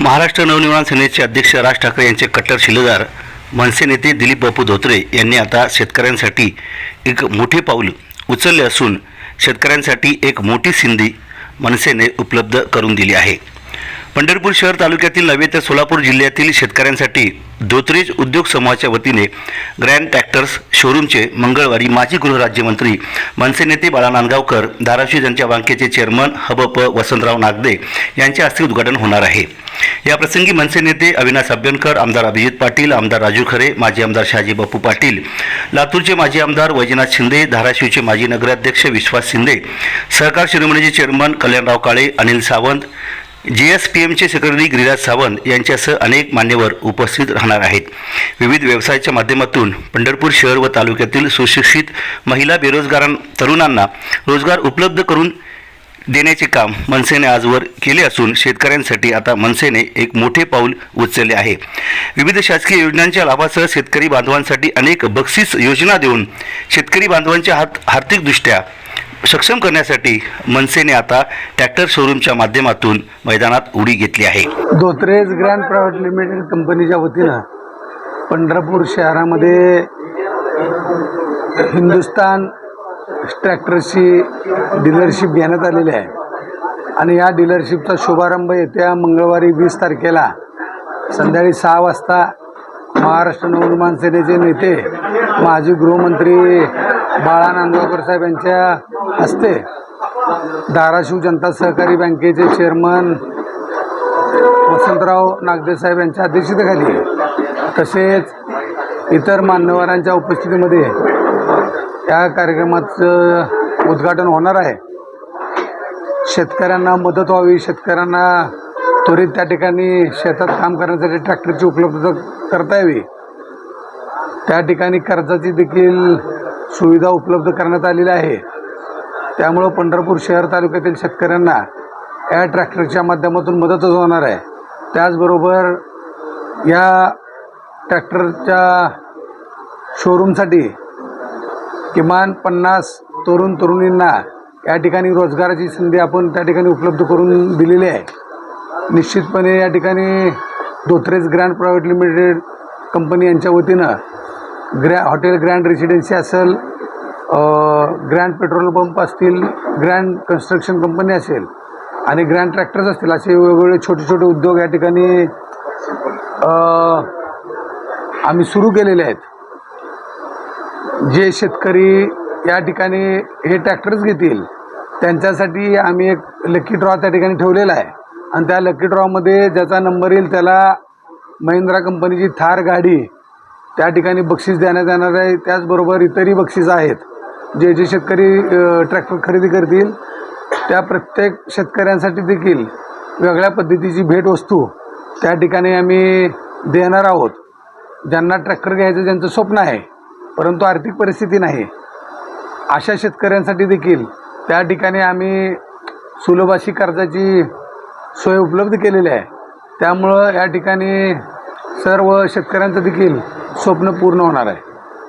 महाराष्ट्र नवनिर्माण सेनेचे अध्यक्ष राज ठाकरे यांचे कट्टर शिलेदार मनसे नेते दिलीप बापू धोत्रे यांनी आता शेतकऱ्यांसाठी एक मोठे पाऊल उचलले असून शेतकऱ्यांसाठी एक मोठी सिंधी मनसेने उपलब्ध करून दिली आहे. पंढरपूर शहर तालुक्यातील नव्हे तर सोलापूर जिल्ह्यातील शेतकऱ्यांसाठी धोत्रेज उद्योग समूहाच्या वतीने ग्रँड ट्रॅक्टर्स शोरूमचे मंगळवारी माजी गृहराज्यमंत्री मनसे नेते बाळा नांदगावकर धाराशिव यांच्या बँकेचे चेअरमन हबप वसंतराव नागदे यांच्या हस्ते उद्घाटन होणार आहे. या प्रसंगी मनसे नेते अविनाश अभ्यंकर आमदार अभिजित पाटील आमदार राजू खरे माजी आमदार शहाजी बापू पाटील लातूरचे माजी आमदार वैजनाथ शिंदे धाराशिवचे माजी नगराध्यक्ष विश्वास शिंदे सहकार शिरोमणीचे chairman Kalyanrao Kale Anil Sawant G S P एमचे secretary Giriraj Sawant यांच्यासह अनेक मान्यवर उपस्थित राहणार आहेत. विविध व्यवसायाच्या माध्यमातून पंढरपूर शहर व तालुक्यातील सुशिक्षित महिला बेरोजगारां तरुणांना रोजगार उपलब्ध करून देण्याचे काम मनसेने आजवर केले असून शेतकऱ्यांसाठी आता मनसेने एक मोठे पाऊल उचलले आहे. विविध शासकीय योजनांच्या लाभासह शेतकरी बांधवांसाठी अनेक बक्षीस योजना देऊन शेतकरी बांधवांच्या हात आर्थिकदृष्ट्या सक्षम करण्यासाठी मनसेने आता ट्रॅक्टर शोरूमच्या माध्यमातून मैदानात उडी घेतली आहे. धोत्रेज ग्रँड प्रायव्हेट लिमिटेड कंपनीच्या वतीनं पंढरपूर शहरामध्ये हिंदुस्तान ट्रॅक्टरची डीलरशिप घेण्यात आलेली आहे. आणि या डीलरशिपचा शुभारंभ येत्या मंगळवारी वीस तारखेला संध्याकाळी सहा वाजता महाराष्ट्र नवनिर्माण सेनेचे नेते माजी गृहमंत्री बाळा नांदगावकर साहेब यांच्या हस्ते धाराशिव जनता सहकारी बँकेचे चेअरमन वसंतराव नागदे साहेब यांच्या अध्यक्षतेखाली तसेच इतर मान्यवरांच्या उपस्थितीमध्ये या कार्यक्रमाचं उद्घाटन होणार आहे. शेतकऱ्यांना मदत व्हावी शेतकऱ्यांना त्वरित त्या ठिकाणी शेतात काम करण्यासाठी ट्रॅक्टरची उपलब्धता करता यावी. त्या ठिकाणी कर्जाची देखील सुविधा उपलब्ध करण्यात आलेली आहे. त्यामुळं पंढरपूर शहर तालुक्यातील शेतकऱ्यांना या ट्रॅक्टरच्या माध्यमातून मदतच होणार आहे. त्याचबरोबर या ट्रॅक्टरच्या शोरूमसाठी किमान पन्नास तरुण तरुणींना या ठिकाणी रोजगाराची संधी आपण त्या ठिकाणी उपलब्ध करून दिलेली आहे. निश्चितपणे या ठिकाणी Dhotrej grand private limited company यांच्या वतीनं ग्रॅ हॉटेल ग्रँड रेसिडेन्सी असेल ग्रँड पेट्रोल पंप असतील ग्रँड कन्स्ट्रक्शन कंपनी असेल आणि ग्रँड ट्रॅक्टर्स असतील असे वेगवेगळे छोटे छोटे उद्योग या ठिकाणी आम्ही सुरू केलेले आहेत. जे शेतकरी या ठिकाणी हे ट्रॅक्टर्स घेतील त्यांच्यासाठी आम्ही एक लकी ड्रॉ त्या ठिकाणी ठेवलेला आहे. आणि त्या लकी ड्रॉमध्ये ज्याचा नंबर येईल त्याला महिंद्रा कंपनीची थार गाडी त्या ठिकाणी बक्षीस देण्यात येणार आहे. त्याचबरोबर इतरही बक्षीस आहेत जे जे शेतकरी ट्रॅक्टर खरेदी करतील. त्या प्रत्येक शेतकऱ्यांसाठी देखील वेगळ्या पद्धतीची भेटवस्तू त्या ठिकाणी आम्ही देणार आहोत. ज्यांना ट्रॅक्टर घ्यायचं ज्यांचं स्वप्न आहे परंतु आर्थिक परिस्थिती नाही अशा शेतकऱ्यांसाठी देखील त्या ठिकाणी आम्ही सुलभ अशी कर्जाची सोय उपलब्ध केलेली आहे. त्यामुळं या ठिकाणी सर्व शेतकऱ्यांचं देखील स्वप्न पूर्ण होणार आहे.